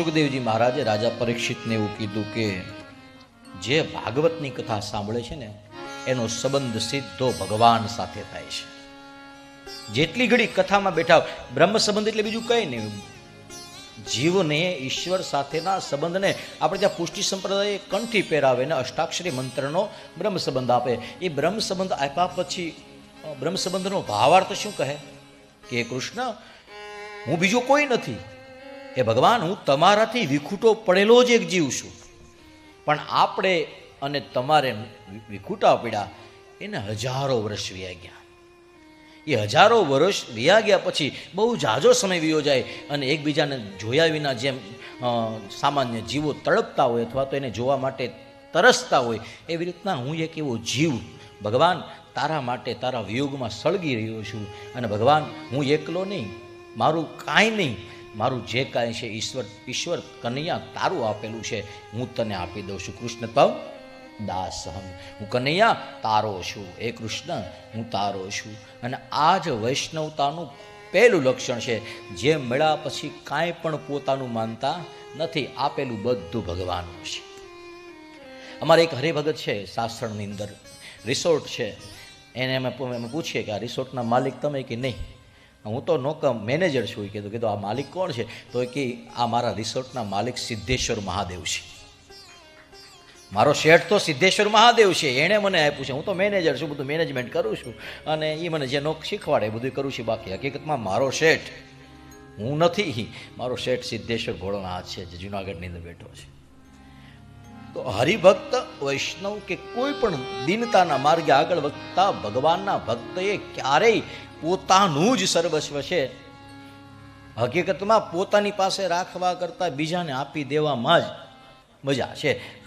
સુખદેવજી મહારાજે રાજા પરીક્ષિતને એવું કીધું કે જે ભાગવતની કથા સાંભળે છે ને, એનો સંબંધ સીધો ભગવાન સાથે થાય છે. જેટલી ઘડી કથામાં બેઠા બ્રહ્મ સંબંધ એટલે બીજું કંઈ નહીં. જીવને ઈશ્વર સાથેના સંબંધને આપણે ત્યાં પુષ્ટિ સંપ્રદાય કંઠી પહેરાવે ને અષ્ટાક્ષરી મંત્રનો બ્રહ્મ સંબંધ આપે. એ બ્રહ્મ સંબંધ આપ્યા પછી બ્રહ્મ સંબંધનો ભાવાર્થ શું કહે? કે કૃષ્ણ, હું બીજો કોઈ નથી. એ ભગવાન, હું તમારાથી વિખૂટો પડેલો જ એક જીવ છું. પણ આપણે અને તમારે વિખૂટા પડ્યા, એને હજારો વર્ષ વ્યા ગયા એ હજારો વર્ષ વ્યા ગયા પછી બહુ ઝાઝો સમય વ્યો જાય અને એકબીજાને જોયા વિના જેમ સામાન્ય જીવો તડપતા હોય અથવા તો એને જોવા માટે તરસતા હોય, એવી રીતના હું એક એવો જીવ, ભગવાન, તારા માટે તારા વિયોગમાં સળગી રહ્યો છું. અને ભગવાન, હું એકલો નહીં, મારું કાંઈ નહીં મારું જે કાંઈ છે, ઈશ્વર ઈશ્વર કનૈયા તારું આપેલું છે, હું તને આપી દઉં છું. કૃષ્ણ તવ દાસહમ. હું કનૈયા તારો છું. એ કૃષ્ણ, હું તારો છું. અને આ જ વૈષ્ણવતાનું પહેલું લક્ષણ છે, જે મળ્યા પછી કાંઈ પણ પોતાનું માનતા નથી, આપેલું બધું ભગવાનનું છે. અમારે એક હરિભગત છે, સાસણની અંદર રિસોર્ટ છે. એને અમે પૂછીએ કે આ રિસોર્ટના માલિક તમે કે નહીં? હું તો નોકમ મેનેજર છું. એ કીધું કીધું, આ માલિક કોણ છે? તો એ કે, આ મારા રિસોર્ટના માલિક સિદ્ધેશ્વર મહાદેવ છે. મારો શેઠ તો સિદ્ધેશ્વર મહાદેવ છે. એણે મને આપ્યું છે. હું તો મેનેજર છું, બધું મેનેજમેન્ટ કરું છું. અને એ મને જે નોક શીખવાડે, એ બધું કરું છું. બાકી હકીકતમાં મારો શેઠ, હું નથી. મારો શેઠ સિદ્ધેશ્વર ભોળોનાથ છે, જે જુનાગઢની અંદર બેઠો છે. તો હરિભક્ત વૈષ્ણવ કે કોઈ પણ દિનતાના માર્ગે આગળ વધતા ભગવાનના ભક્તએ ક્યારેય પોતાનું જ સર્વસ્વ છે. હકીકતમાં પોતાની પાસે રાખવા કરતાં બીજાને આપી દેવામાં જ મજા છે.